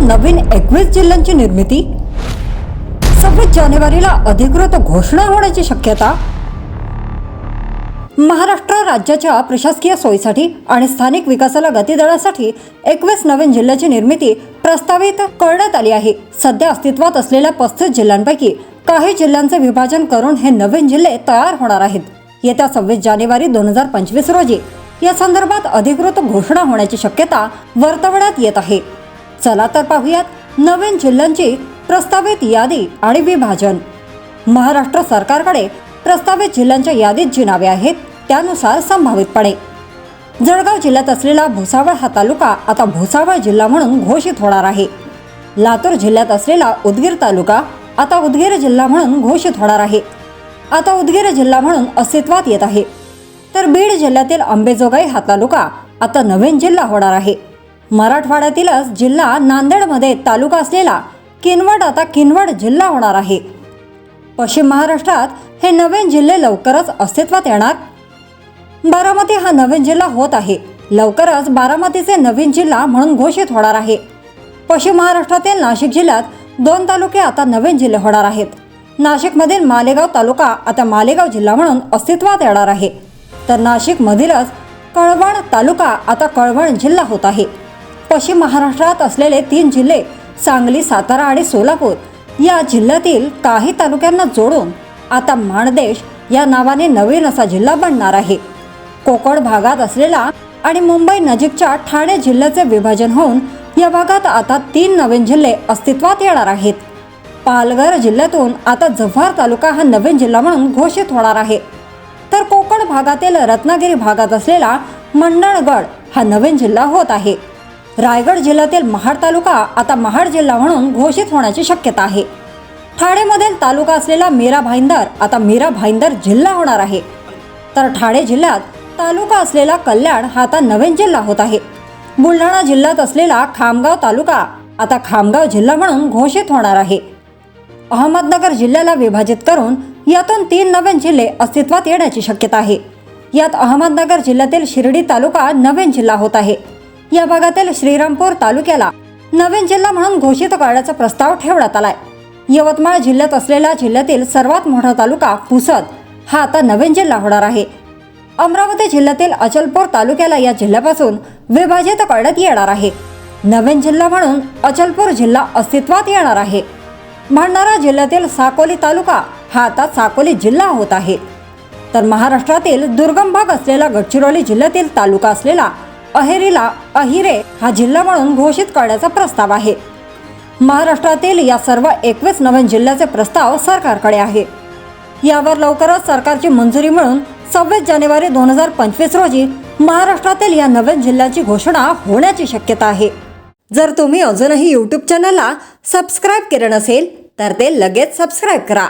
नवीन एकवीस जिल्ह्यांची निर्मिती? सव्वीस जानेवारीला अधिकृत घोषणा होण्याची शक्यता? महाराष्ट्र राज्याच्या प्रशासकीय सोयीसाठी आणि स्थानिक विकासाला गती देण्यासाठी एकवीस नवीन जिल्ह्याची निर्मिती प्रस्तावित करण्यात आली आहे. सध्या अस्तित्वात असलेल्या पस्तीस जिल्ह्यांपैकी काही जिल्ह्यांचे विभाजन करून हे नवीन जिल्हे तयार होणार आहेत. येत्या सव्वीस जानेवारी दोन हजार पंचवीस रोजी या संदर्भात अधिकृत घोषणा होण्याची शक्यता वर्तवण्यात येत आहे. चला तर पाहूयात नवीन जिल्ह्यांची प्रस्तावित यादी आणि विभाजन. महाराष्ट्र सरकारकडे प्रस्तावित जिल्ह्यांच्या यादीत जी नावे आहेत त्यानुसार संभावितपणे. जळगाव जिल्ह्यात असलेला भुसावळ हा तालुका आता भुसावळ जिल्हा म्हणून घोषित होणार आहे. लातूर जिल्ह्यात असलेला उदगीर तालुका आता उदगीर जिल्हा म्हणून घोषित होणार आहे. आता उदगीर जिल्हा म्हणून अस्तित्वात येत आहे. तर बीड जिल्ह्यातील अंबेजोगाई हा तालुका आता नवीन जिल्हा होणार आहे. मराठवाड्यातीलच जिल्हा नांदेडमध्ये तालुका असलेला किनवट आता किनवट जिल्हा होणार आहे. पश्चिम महाराष्ट्रात हे नवीन जिल्हे लवकरच अस्तित्वात येणार. बारामती हा नवीन जिल्हा होत आहे. लवकरच बारामतीचे नवीन जिल्हा म्हणून घोषित होणार आहे. पश्चिम महाराष्ट्रातील नाशिक जिल्ह्यात दोन तालुके आता नवीन जिल्हे होणार आहेत. नाशिकमधील मालेगाव तालुका आता मालेगाव जिल्हा म्हणून अस्तित्वात येणार आहे. तर नाशिकमधीलच कळवण तालुका आता कळवण जिल्हा होत आहे. पश्चिम महाराष्ट्रात असलेले तीन जिल्हे सांगली सातारा आणि सोलापूर या जिल्ह्यातील काही तालुक्यांना जोडून आता माणदेश या नावाने नवीन असा जिल्हा बनणार आहे. कोकण भागात असलेला आणि मुंबई नजीकच्या ठाणे जिल्ह्याचे विभाजन होऊन या भागात आता तीन नवीन जिल्हे अस्तित्वात येणार आहेत. पालघर जिल्ह्यातून आता जव्हार तालुका हा नवीन जिल्हा म्हणून घोषित होणार आहे. तर कोकण भागातील रत्नागिरी भागात असलेला मंडणगड हा नवीन जिल्हा होत आहे. रायगड जिल्ह्यातील महाड तालुका आता महाड जिल्हा म्हणून घोषित होण्याची शक्यता आहे. ठाणेमधील तालुका असलेला मीरा भाईंदर आता मीरा भाईंदर जिल्हा होणार आहे. तर ठाणे जिल्ह्यात तालुका असलेला कल्याण हा आता नवीन जिल्हा होत आहे. बुलढाणा जिल्ह्यात असलेला खामगाव तालुका आता खामगाव जिल्हा म्हणून घोषित होणार आहे. अहमदनगर जिल्ह्याला विभाजित करून यातून तीन नवीन जिल्हे अस्तित्वात येण्याची शक्यता आहे. यात अहमदनगर जिल्ह्यातील शिर्डी तालुका नवीन जिल्हा होत आहे. या भागातील श्रीरामपूर तालुक्याला नवीन जिल्हा म्हणून घोषित करण्याचा प्रस्ताव ठेवण्यात आलाय. यवतमाळ जिल्ह्यात असलेला जिल्ह्यातील सर्वात मोठा तालुका पुसद हा आता नवीन जिल्हा होणार आहे. अमरावती जिल्ह्यातील अचलपूर तालुक्याला या जिल्ह्यापासून विभाजित करण्यात येणार आहे. नवीन जिल्हा म्हणून अचलपूर जिल्हा अस्तित्वात येणार आहे. भंडारा जिल्ह्यातील साकोली तालुका हा आता साकोली जिल्हा होत आहे. तर महाराष्ट्रातील दुर्गम भाग असलेला गडचिरोली जिल्ह्यातील तालुका असलेला अहेरीला अहिरे हा जिल्हा म्हणून घोषित करण्याचा प्रस्ताव आहे. महाराष्ट्रातील या सर्व एकवीस नवीन जिल्ह्याचे प्रस्ताव सरकारकडे आहे. यावर लवकरच सरकारची मंजुरी मिळून सव्वीस जानेवारी दोन हजार पंचवीस रोजी महाराष्ट्रातील या नवीन जिल्ह्याची घोषणा होण्याची शक्यता आहे. जर तुम्ही अजूनही यूट्यूब चॅनलला सबस्क्राईब केलं नसेल तर ते लगेच सबस्क्राईब करा.